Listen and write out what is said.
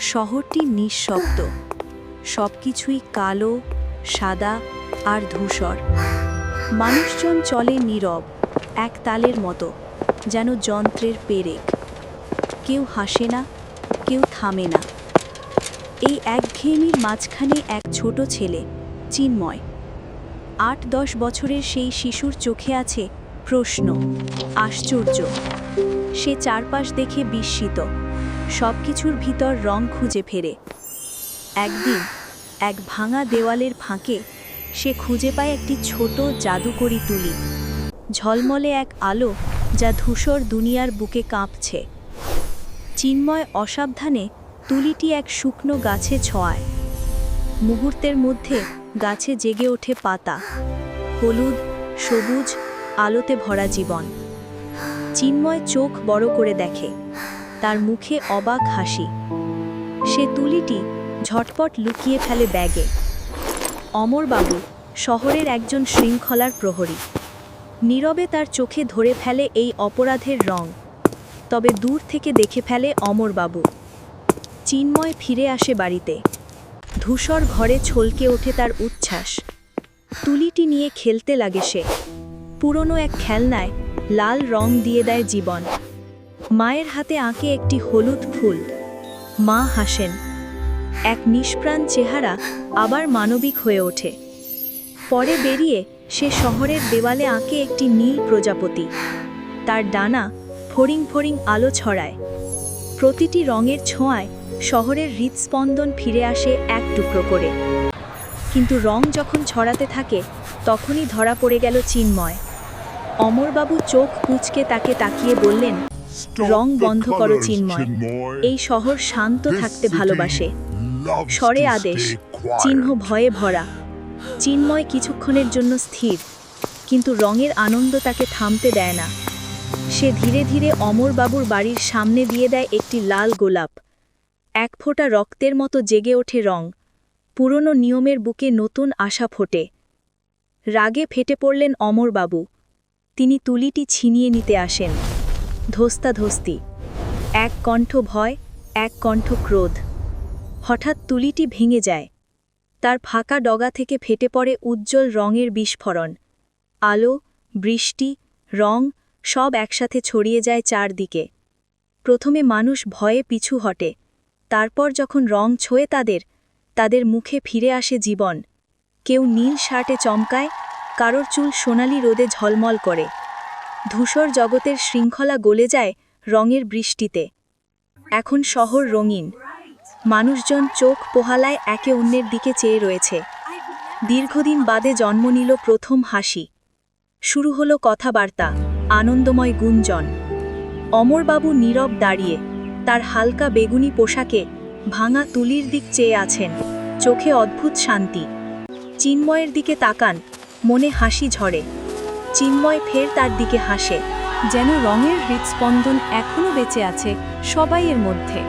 শহরটি নিঃশব্দ। সব কিছুই কালো, সাদা আর ধূসর। মানুষজন চলে নীরব, এক তালের মতো, যেন যন্ত্রের পেরেক। কেউ হাসে না, কেউ থামে না। এই একঘেয়েমির মাঝখানে এক ছোট ছেলে, চিন্ময়। আট দশ বছরের সেই শিশুর চোখে আছে প্রশ্ন, আশ্চর্য। সে চারপাশ দেখে বিস্মিত। সব কিছুর ভিতর রং খুঁজে ফেরে। একদিন এক ভাঙা দেওয়ালের ফাঁকে সে খুঁজে পায় একটি ছোট জাদুকরি তুলি। ঝলমলে এক আলো যা ধূসর দুনিয়ার বুকে কাঁপছে। চিন্ময় অসাবধানে তুলিটি এক শুকনো গাছে ছোঁয়ায়। মুহূর্তের মধ্যে গাছে জেগে ওঠে পাতা। হলুদ, সবুজ, আলোতে ভরা জীবন। চিন্ময় চোখ বড় করে দেখে। তার মুখে অবাক হাসি। সে তুলিটি ঝটপট লুকিয়ে ফেলে ব্যাগে। অমরবাবু শহরের একজন শৃঙ্খলার প্রহরী। নীরবে তার চোখে ধরে ফেলে এই অপরাধের রং। তবে দূর থেকে দেখে ফেলে অমরবাবু। চিন্ময় ফিরে আসে বাড়িতে। ধূসর ঘরে ছলকে ওঠে তার উচ্ছ্বাস। তুলিটি নিয়ে খেলতে লাগে সে। পুরনো এক খেলনায় লাল রং দিয়ে দেয় জীবন। মায়ের হাতে আঁকে একটি হলুদ ফুল। মা হাসেন। এক নিষ্প্রাণ চেহারা আবার মানবিক হয়ে ওঠে। পরে বেরিয়ে সে শহরের দেওয়ালে আঁকে একটি নীল প্রজাপতি। তার ডানা ফড়িং ফড়িং আলো ছড়ায়। প্রতিটি রঙের ছোঁয়ায় শহরের হৃদস্পন্দন ফিরে আসে এক টুকরো করে। কিন্তু রং যখন ছড়াতে থাকে, তখনই ধরা পড়ে গেল চিন্ময়। অমরবাবু চোখ কুচকে তাকে তাকিয়ে বললেন রং বন্ধ করো চিন্ময়। এই শহর শান্ত থাকতে ভালোবাসে। স্বরে আদেশ। চিহ্ন ভয়ে ভরা। চিন্ময় কিছুক্ষণের জন্য স্থির। কিন্তু রঙের আনন্দ তাকে থামতে দেয় না। সে ধীরে ধীরে অমরবাবুর বাড়ির সামনে দিয়ে দেয় একটি লাল গোলাপ। এক ফোঁটা রক্তের মতো জেগে ওঠে রং। পুরনো নিয়মের বুকে নতুন আশা ফোটে। রাগে ফেটে পড়লেন অমরবাবু। তিনি তুলিটি ছিনিয়ে নিতে আসেন। ধস্তাধস্তি। এক কণ্ঠ ভয়, এক কণ্ঠ ক্রোধ। হঠাৎ তুলিটি ভেঙে যায়। তার ফাঁকা ডগা থেকে ফেটে পড়ে উজ্জ্বল রঙের বিস্ফোরণ। আলো, বৃষ্টি, রং সব একসাথে ছড়িয়ে যায় চারদিকে। প্রথমে মানুষ ভয়ে পিছু হটে। তারপর যখন রং ছোঁয়ে তাদের তাদের মুখে ফিরে আসে জীবন। কেউ নীল শার্টে চমকায়, কারোর চুল সোনালি রোদে ঝলমল করে। ধূসর জগতের শৃঙ্খলা গলে যায় রঙের বৃষ্টিতে। এখন শহর রঙিন। মানুষজন চোখ পোহালায় একে অন্যের দিকে চেয়ে রয়েছে। দীর্ঘদিন বাদে জন্ম নিল প্রথম হাসি। শুরু হলো কথাবার্তা, আনন্দময় গুঞ্জন। অমরবাবু নীরব দাঁড়িয়ে তার হালকা বেগুনি পোশাকে ভাঙা তুলির দিক চেয়ে আছেন। চোখে অদ্ভুত শান্তি। চিন্ময়ের দিকে তাকান, মনে হাসি ঝরে। চিন্ময় ফের তার দিকে হাসে যেন রঙের হৃদস্পন্দন এখনও বেঁচে আছে সবাইয়ের মধ্যে।